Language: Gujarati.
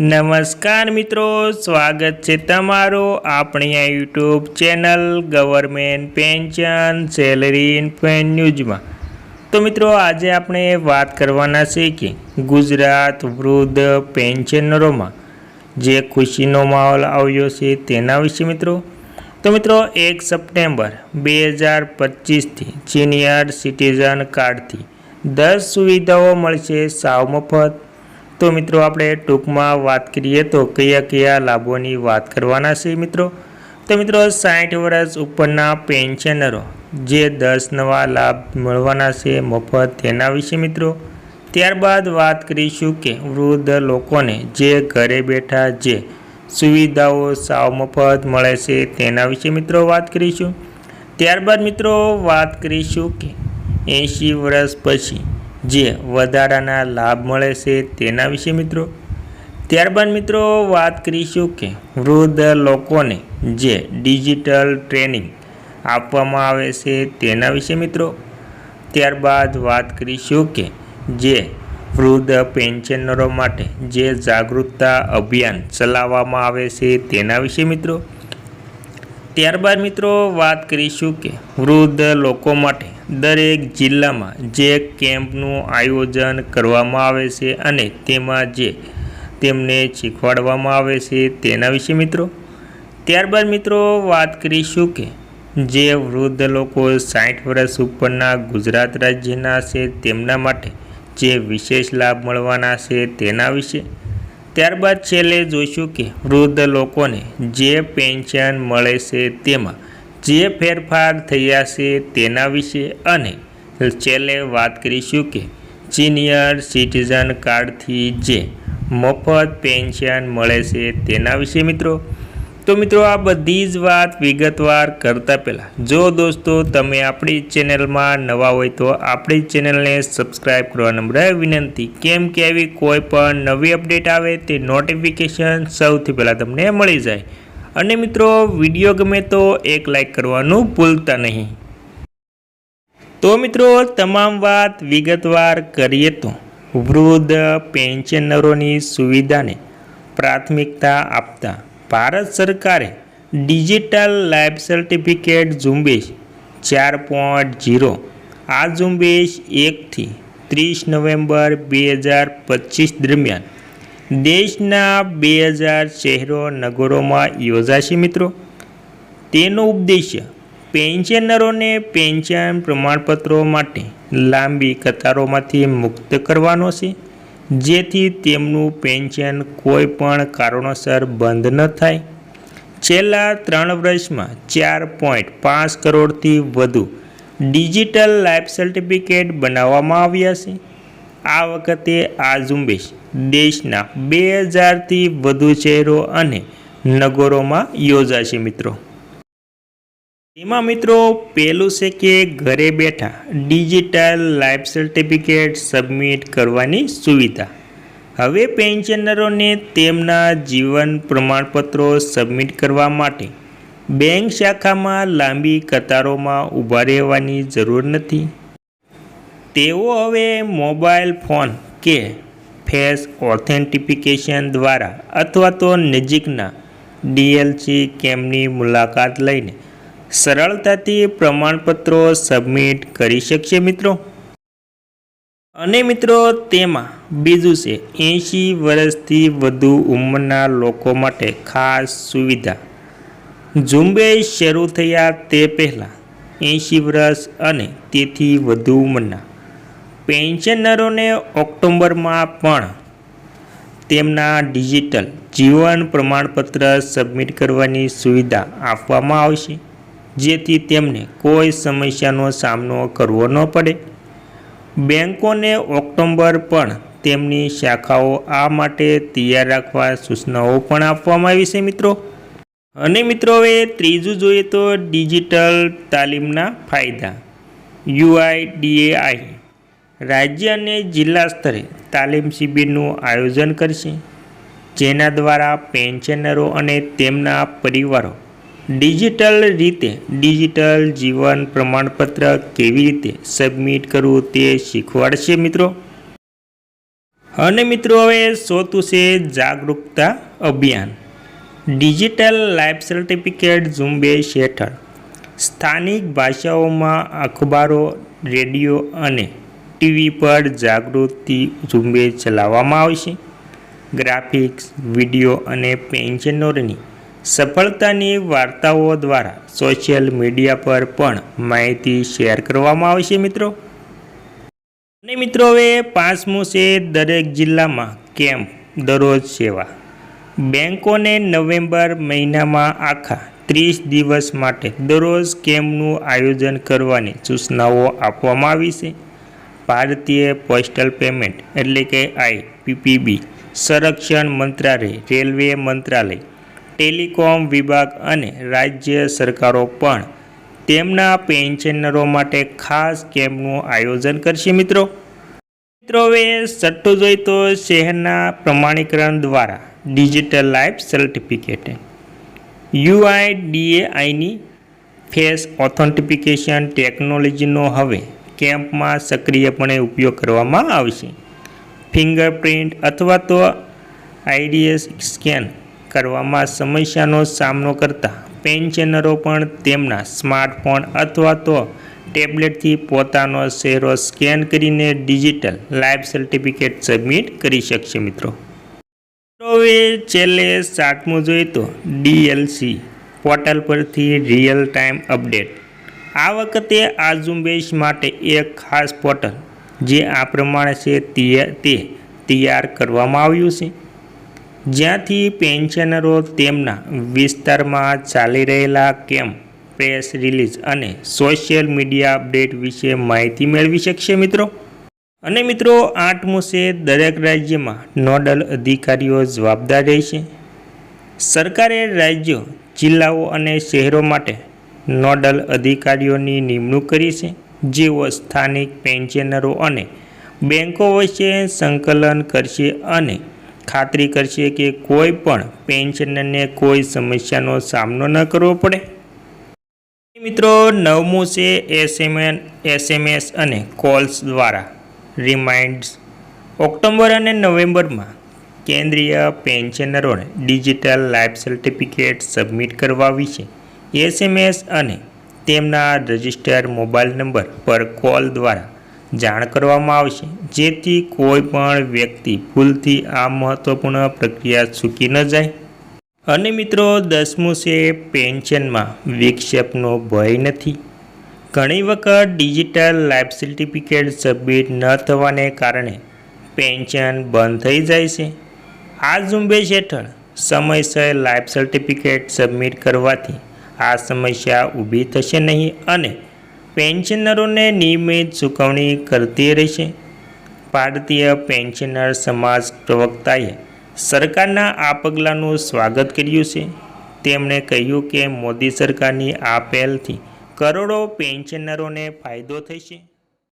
નમસ્કાર મિત્રો, સ્વાગત છે તમારું આપણી આ YouTube channel government pension salary ઇન્ફેન ન્યૂઝમાં. તો મિત્રો, આજે આપણે વાત કરવાના છે કે ગુજરાત વૃદ્ધ પેન્શનરોમાં જે ખુશીનો માહોલ આવ્યો છે તેના વિશે મિત્રો. તો મિત્રો, એક સપ્ટેમ્બર બે હજાર પચીસથી સિનિયર સિટીઝન કાર્ડથી દસ સુવિધાઓ મળશે સાવ મફત. તો મિત્રો આપણે ટૂંકમાં વાત કરીએ તો કયા કયા લાભોની વાત કરવાના છે મિત્રો? તો મિત્રો સાઠ વર્ષ ઉપરના પેન્શનરો જે દસ નવા લાભ મળવાના છે મફત તેના વિશે મિત્રો. ત્યારબાદ વાત કરીશું કે વૃદ્ધ લોકોને જે ઘરે બેઠા જે સુવિધાઓ સાવ મફત મળે છે તેના વિશે મિત્રો વાત કરીશું. ત્યારબાદ મિત્રો વાત કરીશું કે એંશી વર્ષ પછી જે વધારાના લાભ મળે છે તેના વિશે મિત્રો. ત્યારબાદ મિત્રો વાત કરીશું કે વૃદ્ધ લોકોને જે ડિજિટલ ટ્રેનિંગ આપવામાં આવે છે તેના વિશે મિત્રો. ત્યારબાદ વાત કરીશું કે જે વૃદ્ધ પેન્શનરો માટે જે જાગૃતતા અભિયાન ચલાવવામાં આવે છે તેના વિશે મિત્રો. ત્યારબાદ મિત્રો વાત કરીશું કે વૃદ્ધ લોકો માટે દરેક જિલ્લામાં જે કેમ્પનું આયોજન કરવામાં આવે છે અને તેમાં જે તેમને શીખવાડવામાં આવે છે તેના વિશે મિત્રો? ત્યારબાદ મિત્રો વાત કરીશું કે જે વૃદ્ધ લોકો સાઠ વર્ષ ઉપરના ગુજરાત રાજ્યના છે તેમના માટે જે વિશેષ લાભ મળવાના છે તેના વિશે. ત્યારબાદ છેલ્લે જોઈશું કે વૃદ્ધ લોકોને જે પેન્શન મળે છે તેમાં જે ફેરફાર થયા છે તેના વિશે અને છેલ્લે વાત કરીશું કે સિનિયર સિટીઝન કાર્ડથી જે મફત પેન્શન મળે છે તેના વિશે મિત્રો. તો મિત્રો આ બધી જ વાત વિગતવાર કરતાં પહેલાં, જો દોસ્તો તમે આપણી ચેનલમાં નવા હોય તો આપણી ચેનલને સબસ્ક્રાઈબ કરવા નમ્ર વિનંતી. કેમ કે આવી કોઈ પણ નવી અપડેટ આવે તે નોટિફિકેશન સૌથી પહેલાં તમને મળી જાય. અને મિત્રો વીડિયો ગમે તો એક લાઈક કરવાનું ભૂલતા નહીં. તો મિત્રો, તમામ વાત વિગતવાર કરીએ તો, વૃદ્ધ પેન્શનરોની સુવિધાને પ્રાથમિકતા આપતા ભારત સરકારે ડિજિટલ લાઈફ સર્ટિફિકેટ ઝુંબેશ ચાર પોઈન્ટ ઝીરો, આ ઝુંબેશ એકથી ત્રીસ નવેમ્બર બે હજાર પચીસ દરમિયાન દેશના બે હજાર શહેરો નગરોમાં યોજાશે મિત્રો. તેનો ઉદ્દેશ્ય પેન્શનરોને પેન્શન પ્રમાણપત્રો માટે લાંબી કતારોમાંથી મુક્ત કરવાનો છે, જેથી તેમનું પેન્શન કોઈ પણ કારણોસર બંધ ન થાય. છેલ્લા ત્રણ વર્ષમાં ચાર પોઈન્ટ પાંચ કરોડથી વધુ ડિજિટલ લાઈફ સર્ટિફિકેટ બનાવવામાં આવ્યા છે. આ વખતે આ ઝુંબેશ દેશના બે હજારથી વધુ શહેરો અને નગરોમાં યોજાશે મિત્રો. એમાં મિત્રો પહેલું છે કે ઘરે બેઠા ડિજિટલ લાઈફ સર્ટિફિકેટ સબમિટ કરવાની સુવિધા. હવે પેન્શનરોને તેમના જીવન પ્રમાણપત્રો સબમિટ કરવા માટે બેંક શાખામાં લાંબી કતારોમાં ઊભા રહેવાની જરૂર નથી. તેઓ હવે મોબાઈલ ફોન કે ફેસ ઓથેન્ટિફિકેશન દ્વારા અથવા તો નજીકના ડીએલસી કેમ્પની મુલાકાત લઈને સરળતાથી પ્રમાણપત્રો સબમિટ કરી શકશે મિત્રો? અને મિત્રો, તેમાં બીજું છે, એંશી વર્ષથી વધુ ઉંમરના લોકો માટે ખાસ સુવિધા. ઝુંબેશ શરૂ થયા તે પહેલાં એંશી વર્ષ અને તેથી વધુ ઉંમરના પેન્શનરોને ઓક્ટોબરમાં પણ તેમના ડિજિટલ જીવન પ્રમાણપત્ર સબમિટ કરવાની સુવિધા આપવામાં આવશે, જેથી તેમને કોઈ સમસ્યાનો સામનો કરવો ન પડે. બેન્કોને ઓક્ટોબર પણ તેમની શાખાઓ આ માટે તૈયાર રાખવા સૂચનાઓ પણ આપવામાં આવી છે મિત્રો. અને મિત્રો, હવે ત્રીજું જોઈએ તો ડિજિટલ તાલીમના ફાયદા. યુઆઈડીએઆઈ રાજ્ય અને જિલ્લા સ્તરે તાલીમ શિબિરનું આયોજન કરશે, જેના દ્વારા પેન્શનરો અને તેમના પરિવારો ડિજિટલ રીતે ડિજિટલ જીવન પ્રમાણપત્ર કેવી રીતે સબમિટ કરવું તે શીખવાડશે મિત્રો. અને મિત્રો, હવે સોતું છે જાગૃતતા અભિયાન. ડિજિટલ લાઈફ સર્ટિફિકેટ ઝુંબેશ હેઠળ સ્થાનિક ભાષાઓમાં અખબારો, રેડિયો અને ટીવી પર જાગૃતિ ઝુંબેશ ચલાવવામાં આવશે ગ્રાફિક્સ, વીડિયો અને પેન્શનરોની સફળતાની વાર્તાઓ દ્વારા સોશિયલ મીડિયા પર પણ માહિતી શેર કરવામાં આવશે મિત્રો. અને મિત્રો, હવે પાંચમું છે દરેક જિલ્લામાં કેમ્પ દરરોજ સેવા? બેંકોને નવેમ્બર મહિનામાં આખા ત્રીસ દિવસ માટે દરરોજ કેમ્પનું આયોજન કરવાની સૂચનાઓ આપવામાં આવી છે. ભારતીય પોસ્ટલ પેમેન્ટ એટલે કે આઈ પીપીબી સંરક્ષણ મંત્રાલય, રેલવે મંત્રાલય, ટેલિકોમ વિભાગ અને રાજ્ય સરકારો પણ તેમના પેન્શનરો માટે ખાસ કેમ્પનું આયોજન કરશે મિત્રો. મિત્રો, હવે છઠ્ઠું જોઈ તો શહેરના પ્રમાણીકરણ દ્વારા ડિજિટલ લાઈફ સર્ટિફિકેટ, યુઆઈડીએઆઈની ફેસ ઓથેન્ટિફિકેશન ટેકનોલોજીનો હવે કેમ્પમાં સક્રિયપણે ઉપયોગ કરવામાં આવશે. ફિંગરપ્રિન્ટ અથવા તો આઈડીએસ સ્કેન કરવામાં સમસ્યાનો સામનો કરતા પેન્શનરો પણ તેમના સ્માર્ટફોન અથવા તો ટેબ્લેટથી પોતાનો ચહેરો સ્કેન કરીને ડિજિટલ લાઈફ સર્ટિફિકેટ સબમિટ કરી શકશે મિત્રો. હવે છેલ્લે સાતમું જોઈએ તો ડીએલસી પોર્ટલ પરથી રિયલ ટાઈમ અપડેટ. આ વખતે આ ઝુંબેશ માટે એક ખાસ પોર્ટલ, જે આ પ્રમાણે છે તે તૈયાર કરવામાં આવ્યું છે. જ્યાંથી પેન્શનરો તેમના વિસ્તારમાં ચાલી રહેલા કેમ્પ પ્રેસ રિલીઝ અને સોશિયલ મીડિયા અપડેટ વિશે માહિતી મેળવી શકશે મિત્રો? અને મિત્રો આઠમું છે દરેક રાજ્યમાં નોડલ અધિકારીઓ જવાબદાર રહેશે. સરકારે રાજ્યો, જિલ્લાઓ અને શહેરો માટે નોડલ અધિકારીઓની નિમણૂક કરી છે, જેઓ સ્થાનિક પેન્શનરો અને બેંકો વચ્ચે સંકલન કરશે અને ખાતરી કરશે કે કોઈ પણ પેન્શનરને કોઈ સમસ્યાનો સામનો ન કરવો પડે. મિત્રો, નવમું છે એસએમએન, એસએમએસ અને કોલ્સ દ્વારા રિમાઇન્ડ્સ. ઓક્ટોબર અને નવેમ્બરમાં કેન્દ્રીય પેન્શનરોને ડિજિટલ લાઈફ સર્ટિફિકેટ સબમિટ કરવા વિશે એસએમએસ અને તેમના રજિસ્ટર મોબાઈલ નંબર પર કોલ દ્વારા જાણ કરવામાં આવશે, જેથી કોઈ પણ વ્યક્તિ ભૂલથી આ મહત્વપૂર્ણ પ્રક્રિયા ચૂકી ન જાય. અને મિત્રો, દસમું છે પેન્શનમાં વિક્ષેપનો ભય નથી. ઘણી વખત ડિજિટલ લાઈફ સર્ટિફિકેટ સબમિટ ન થવાને કારણે પેન્શન બંધ થઈ જાય છે. આ ઝુંબેશ હેઠળ સમયસર લાઈફ સર્ટિફિકેટ સબમિટ કરવાથી આ સમસ્યા ઊભી થશે નહીં અને પેન્શનરોને નિયમિત ચૂકવણી કરતી રહેશે. ભારતીય પેન્શનર સમાજ પ્રવક્તાએ સરકારના આ પગલાંનું સ્વાગત કર્યું છે. તેમણે કહ્યું કે મોદી સરકારની આ પહેલથી કરોડો પેન્શનરોને ફાયદો થશે.